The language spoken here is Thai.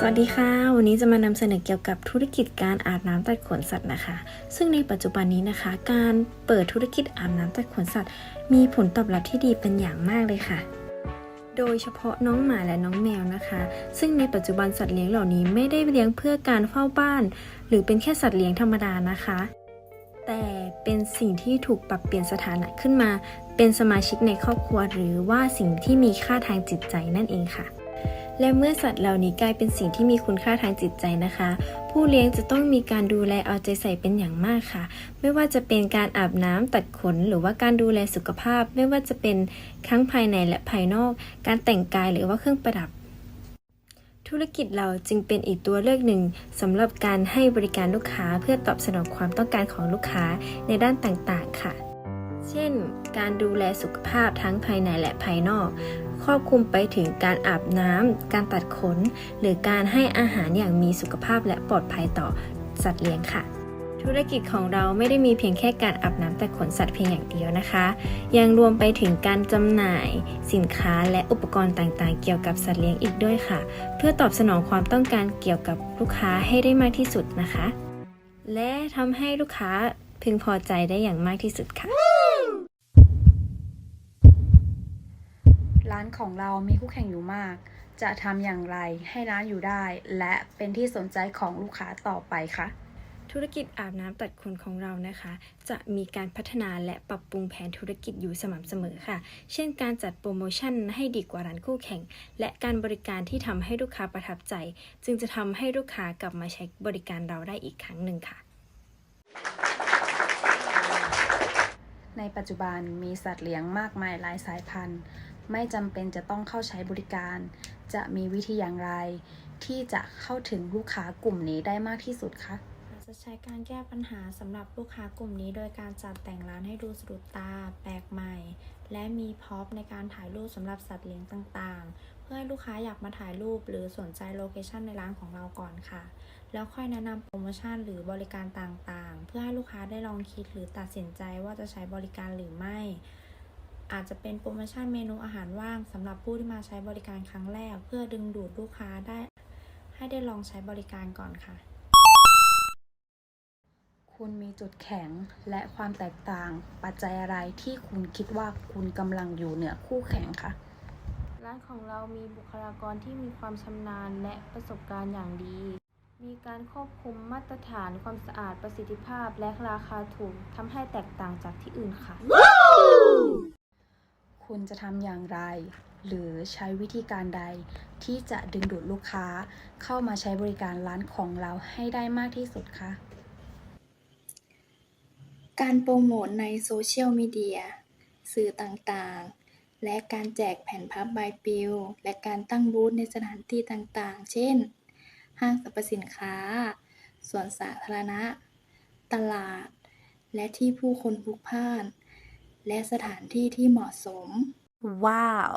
สวัสดีค่ะ วันนี้จะมานำเสนอเกี่ยวกับธุรกิจการอาบน้ำตัดขนสัตว์นะคะ ซึ่งในปัจจุบันนี้นะคะ การเปิดธุรกิจอาบน้ำตัดขนสัตว์ มีผลตอบรับที่ดีเป็นอย่างมากเลยค่ะ โดยเฉพาะน้องหมาและน้องแมวนะคะ ซึ่งในปัจจุบันสัตว์เลี้ยงเหล่านี้ไม่ได้เลี้ยงเพื่อการเฝ้าบ้าน หรือเป็นแค่สัตว์เลี้ยงธรรมดานะคะ แต่เป็นสิ่งที่ถูกปรับเปลี่ยนสถานะขึ้นมา เป็นสมาชิกในครอบครัว หรือว่าสิ่งที่มีค่าทางจิตใจนั่นเองค่ะ และเมื่อสัตว์เหล่านี้กลายเป็นสิ่งที่มีคุณค่าทางจิตใจนะคะ ผู้เลี้ยงจะต้องมีการดูแลเอาใจใส่เป็นอย่างมากค่ะ ไม่ว่าจะเป็นการอาบน้ำตัดขน หรือว่าการดูแลสุขภาพ ไม่ว่าจะเป็นทั้งภายในและภายนอก การแต่งกายหรือว่าเครื่องประดับ ธุรกิจเราจึงเป็นอีกตัวเลือกหนึ่งสำหรับการให้บริการลูกค้าเพื่อตอบสนองความต้องการของลูกค้าในด้านต่างๆ ค่ะ เช่น การดูแลสุขภาพทั้งภายในและภายนอก รอบคลุมไปถึงการอาบน้ำ การตัดขน หรือการให้อาหารอย่างมีสุขภาพและปลอดภัยต่อสัตว์เลี้ยงค่ะธุรกิจของเราไม่ได้มีเพียงแค่การอาบน้ำตัดขนสัตว์เพียงอย่างเดียวนะคะ ยังรวมไปถึงการจำหน่าย สินค้าและอุปกรณ์ต่างๆ เกี่ยวกับสัตว์เลี้ยงอีกด้วยค่ะ เพื่อตอบสนองความต้องการเกี่ยวกับลูกค้าให้ได้มากที่สุดนะคะ และทำให้ลูกค้าพึงพอใจได้อย่างมากที่สุดค่ะ ร้านของเรามีคู่แข่งอยู่มาก จะทำอย่างไรให้ร้านอยู่ได้ และเป็นที่สนใจของลูกค้าต่อไปคะธุรกิจอาบน้ำตัดขนของเรานะคะ จะมีการพัฒนาและปรับปรุงแผนธุรกิจอยู่สม่ำเสมอค่ะ เช่นการจัดโปรโมชั่นให้ดีกว่าร้านคู่แข่ง และการบริการที่ทำให้ลูกค้าประทับใจ จึงจะทำให้ลูกค้ากลับมาใช้บริการเราได้อีกครั้งหนึ่งค่ะ ในปัจจุบันมีสัตว์เลี้ยงมากมายหลายสายพันธุ์ ไม่จำเป็นจะต้องเข้าใช้บริการ จะมีวิธีอย่างไร ที่จะเข้าถึงลูกค้ากลุ่มนี้ได้มากที่สุดคะอาจะใช้การแก้ปัญหาสำหรับลูกค้ากลุ่มนี้โดยการจัดแต่งร้านให้ดูสะดุดตา แปลกใหม่ และมีพ็อพในการถ่ายรูปสำหรับสัตว์เลี้ยงต่างๆ เพื่อให้ลูกค้าอยากมาถ่ายรูปหรือสนใจโลเคชันในร้านของเราก่อนค่ะ แล้วค่อยแนะนำโปรโมชั่นหรือบริการต่างๆ เพื่อให้ลูกค้าได้ลองคิดหรือตัดสินใจว่าจะใช้บริการหรือไม่ อาจจะเป็นโปรโมชั่นเมนูอาหารว่างสำหรับผู้ที่มาใช้บริการครั้งแรก เพื่อดึงดูดลูกค้าได้ ให้ได้ลองใช้บริการก่อนค่ะ คุณมีจุดแข็งและความแตกต่าง ปัจจัยอะไรที่คุณคิดว่าคุณกำลังอยู่เหนือคู่แข่งคะร้านของเรามีบุคลากรที่มีความชำนาญและประสบการณ์อย่างดี มีการควบคุมมาตรฐานความสะอาดประสิทธิภาพและราคาถูกทำให้แตกต่างจากที่อื่นค่ะ คุณจะทำอย่างไร หรือใช้วิธีการใด ที่จะดึงดูดลูกค้าเข้ามาใช้บริการร้านของเราให้ได้มากที่สุดคะการโปรโมทในโซเชียลมีเดียสื่อต่างๆ และการแจกแผ่นพับใบปลิว และการตั้งบูธในสถานที่ต่างๆ เช่น ห้างสรรพสินค้า สวนสาธารณะ ตลาด และที่ผู้คนพลุกพล่าน และสถานที่ที่เหมาะสม ว้าว